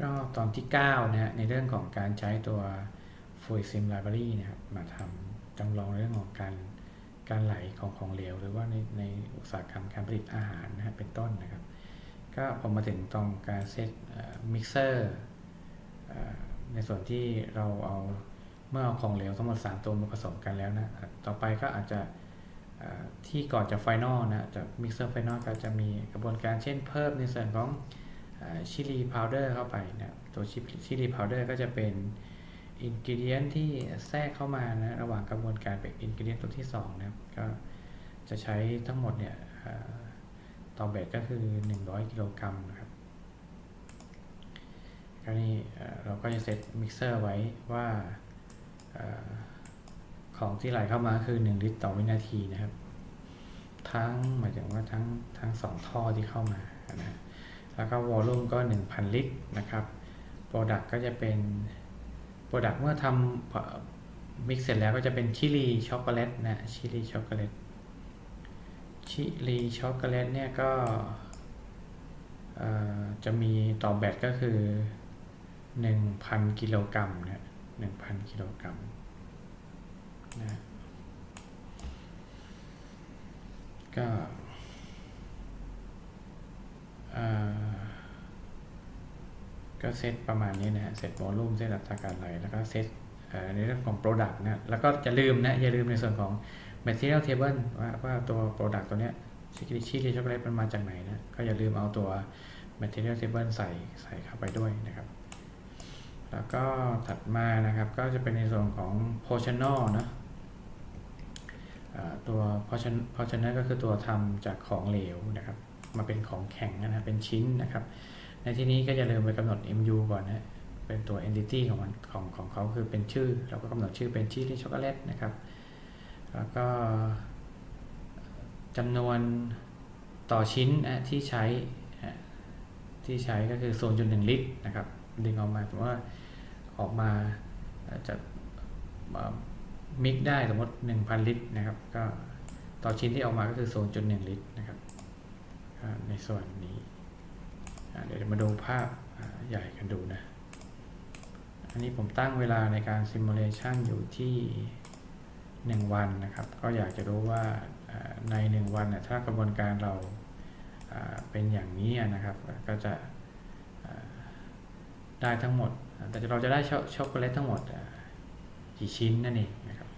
ก็ตอนที่9นะฮะในเรื่องของการใช้ตัว Fluid Sim Library นะครับมาทำจำลองเรื่องของการการไหลของของเหลว หรือว่าในในอุตสาหกรรมการผลิตอาหารนะฮะเป็นต้นนะครับ ก็พอมาถึงตรงการเซตมิกเซอร์ในส่วนที่เราเอาเมื่อเอาของเหลวทั้งหมด3ตัวมาผสมกันแล้วนะ ต่อไปก็อาจจะที่ก่อนจะไฟนอลนะจากมิกเซอร์ไฟนอลก็จะมีกระบวนการเช่นเพิ่มในส่วนของ ชิลีพาวเดอร์เข้าไปนะตัวชิลีพาวเดอร์ก็จะเป็นอินกิเดียนที่แทรกเข้ามานะระหว่างกระบวนการเป็นอินกิเดียนตัวที่2นะครับก็จะใช้ทั้งหมดเนี่ยต่อเบสก็คือ 100 กิโลกรัมนะครับก็นี่เราก็จะเซตมิกเซอร์ไว้ว่าของที่ไหลเข้ามาคือ 1 ลิตรต่อวินาทีนะครับ ทั้งหมายถึงว่าทั้งทั้งสองท่อที่เข้ามานะ แล้วก็วอลลุ่มก็ 1,000 ลิตรนะครับโปรดักต์ก็จะเป็นโปรดักต์เมื่อทำมิกซ์เสร็จแล้วก็จะเป็นชิลีช็อกโกแลตนะชิลีช็อกโกแลตชิลีช็อกโกแลตเนี่ยก็จะมีต่อแบตก็คือ 1,000 กิโลกรัมนะ1,000 กิโลกรัมนะก็ ก็เซตประมาณนี้นะฮะเซตวอลลุ่มเซตอัตราการไหล แล้วก็เซตในเรื่องของ Product นะแล้วก็จะลืมนะ อย่าลืมในส่วนของ Material Table ว่าว่าตัว Product ตัวเนี้ยชิคกี้ชีช็อกโกแลตมันมาจากไหนนะ ก็อย่าลืมเอาตัว Material Table ใส่ใส่เข้าไปด้วยนะครับ แล้วก็ถัดมานะครับก็จะเป็นในส่วนของ Portional นะตัว Portional ก็คือตัวทำจากของเหลวนะครับ มาเป็นของแข็งนะเป็นชิ้นนะครับ ในที่นี้ก็จะลืมไปกำหนด MU ก่อนนะเป็นตัว entity ของมันของของเขาคือเป็นชื่อ เราก็กำหนดชื่อเป็นชื่อที่ช็อกโกแลตนะครับ แล้วก็จำนวนต่อชิ้นที่ใช้ที่ใช้ก็คือโซนจุดหนึ่งลิตรนะครับ ดึงออกมาถือว่าออกมาจะมิกได้สมมติ 1,000 ลิตรนะครับ ก็ต่อชิ้นที่ออกมาก็คือโซนจุดหนึ่งลิตรนะครับในส่วนนี้ เดี๋ยวมาดูภาพใหญ่กันดูนะ อันนี้ผมตั้งเวลาในการซิมูเลชันอยู่ที่ 1 วันนะครับ ก็อยากจะรู้ว่าใน 1 วันถ้ากระบวนการเราเป็นอย่างนี้นะครับ ก็จะได้ทั้งหมด แต่เราจะได้ช็อกโกแลตทั้งหมดกี่ชิ้นนั่นเองนะครับ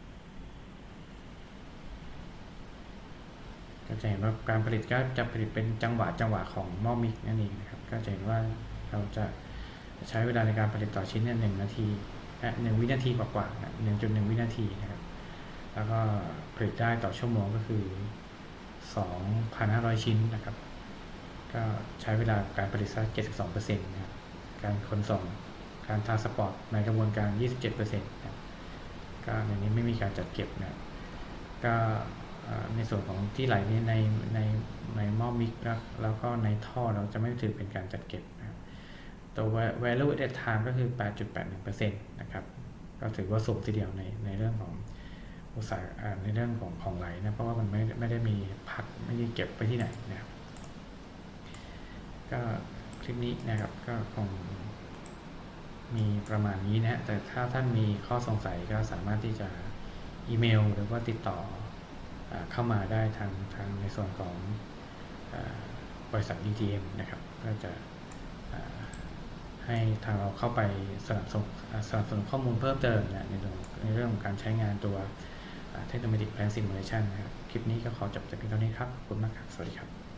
ก็จะเห็นว่าการผลิตก็จะผลิตเป็นจังหวะจังหวะของหม้อมิกนั่นเองนะครับ ก็จะเห็นว่าเราจะใช้เวลาในการผลิตต่อชิ้นเนี่ยหนึ่งนาทีหนึ่งวินาทีกว่าๆหนึ่งจุดหนึ่งวินาทีนะครับ แล้วก็ผลิตได้ต่อชั่วโมงก็คือ 2,500 ชิ้นนะครับ ก็ใช้เวลาการผลิตสัก72%นะครับ การขนส่ง การทาสปอร์ตในกระบวนการ 27%นะก็ในนี้ไม่มีการจัดเก็บนะ ก็ ในส่วนของที่ไหลในในในหม้อมิกแล้วแล้วก็ในท่อเราจะไม่ถือเป็นการจัดเก็บนะครับตัว value added time ก็คือ 8.81%นะครับก็ถือว่าสูงทีเดียวในในเรื่องของอุตสาหในเรื่องของของไหลนะเพราะว่ามันไม่ไม่ได้มีพักไม่ได้เก็บไปที่ไหนนะครับก็คลิปนี้นะครับก็คงมีประมาณนี้นะแต่ถ้าท่านมีข้อสงสัยก็สามารถที่จะอีเมล หรือว่าติดต่อ เข้ามาได้ทางทางในส่วนของบริษัท ETM นะครับก็จะให้ทางเราเข้าไปสนับสนุนสนับสนุนข้อมูลเพิ่มเติมนะในเรื่องในเรื่องของการใช้งานตัวเทคโนโลยีแพลนซิมูเลชันนะครับ คลิปนี้ก็ขอจบแต่เพียงเท่านี้ครับ ขอบคุณมากครับ สวัสดีครับ